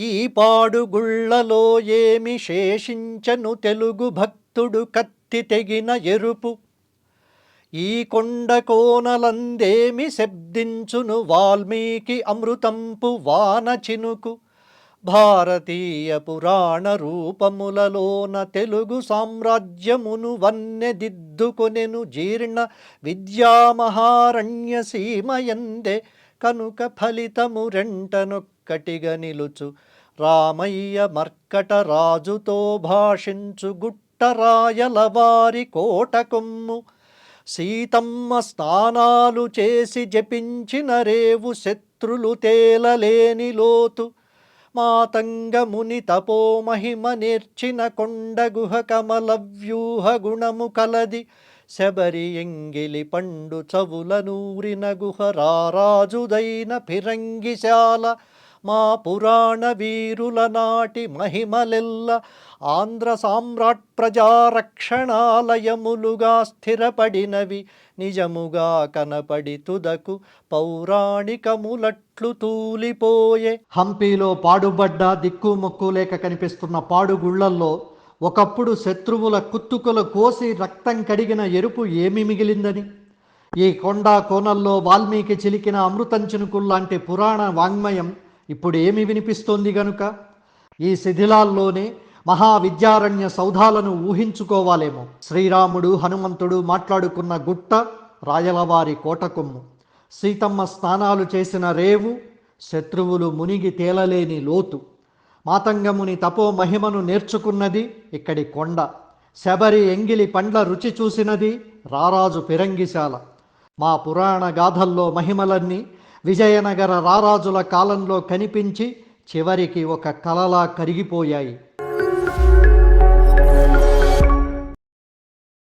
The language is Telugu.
ఈ పాడుగుళ్ళలో ఏమి శేషించను తెలుగు భక్తుడు కత్తి తెగిన ఎరుపు. ఈ కొండ కోనలందేమి శబ్దించును వాల్మీకి అమృతంపు వాన చినుకు. భారతీయ పురాణ రూపములలోన తెలుగు సామ్రాజ్యమును వన్నెదిద్దుకొనెను జీర్ణ విద్యామహారణ్య సీమయందే కనుక ఫలితము రెంటనొక్కటిగా నిలుచు. రామయ్య మర్కట రాజుతో భాషించు గుట్టరాయల వారి కోట కొమ్ము సీతమ్మ స్నానాలు చేసి జపించిన రేవు శత్రులు తేలలేని లోతు. మాతంగముని తపో మహిమ నేర్చిన కొండ గుహ కమల వ్యూహ గుణము కలది. శబరి ఎంగిలి పండు చవుల నూరిన గుహరారాజుదైన ఫిరంగిశాల మా పురాణ వీరుల నాటి మహిమలెల్ల ఆంధ్ర సామ్రాట్ ప్రజారక్షణాలయములుగా స్థిరపడినవి. నిజముగా కనపడి తుదకు పౌరాణికములట్లు తూలిపోయే. హంపీలో పాడుబడ్డ దిక్కుముక్కు లేక కనిపిస్తున్న పాడుగుళ్ళల్లో ఒకప్పుడు శత్రువుల కుత్తుకలు కోసి రక్తం కడిగిన ఎరుపు ఏమి మిగిలిందని? ఈ కొండ కోనల్లో వాల్మీకి చిలికిన అమృతంచనుకుల్లాంటి పురాణ వాంగ్మయం ఇప్పుడు ఏమి వినిపిస్తోంది గనుక? ఈ శిథిలాల్లోనే మహావిద్యారణ్య సౌధాలను ఊహించుకోవాలేమో. శ్రీరాముడు హనుమంతుడు మాట్లాడుకున్న గుట్ట రాయలవారి కోటకొమ్ము. సీతమ్మ స్నానాలు చేసిన రేవు శత్రువులు మునిగి తేలలేని లోతు. మాతంగముని తపో మహిమను నేర్చుకున్నది ఇక్కడి కొండ. శబరి ఎంగిలి పండ్ల రుచి చూసినది రారాజు పిరంగిశాల మా పురాణ గాథల్లో మహిమలన్నీ విజయనగర రారాజుల కాలంలో కనిపించి చివరికి ఒక కలలా కరిగిపోయాయి.